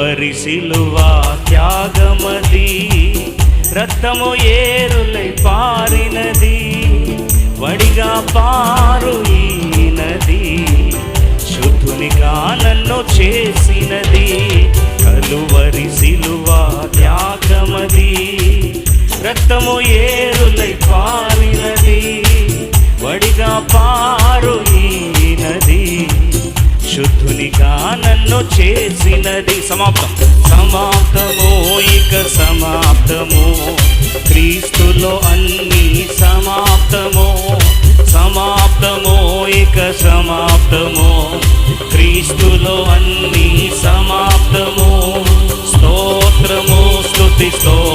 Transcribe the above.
సిలువా త్యాగమది రక్తము ఏరులై పారినది వడిగా పారు ఈ నది శుద్ధునిగా నన్ను చేసినది కలువరి సిలువా త్యాగమది రక్తము ఏరులై పారినది వడిగా పారు ఈ నన్ను చేసినది సమాప్తం. సమాప్తము ఇక సమాప్తము. క్రీస్తులో అన్ని సమాప్తము. సమాప్తము ఇక సమాప్తము. క్రీస్తులో అన్ని సమాప్తము. స్తోత్రము స్థుతి స్తోత్రము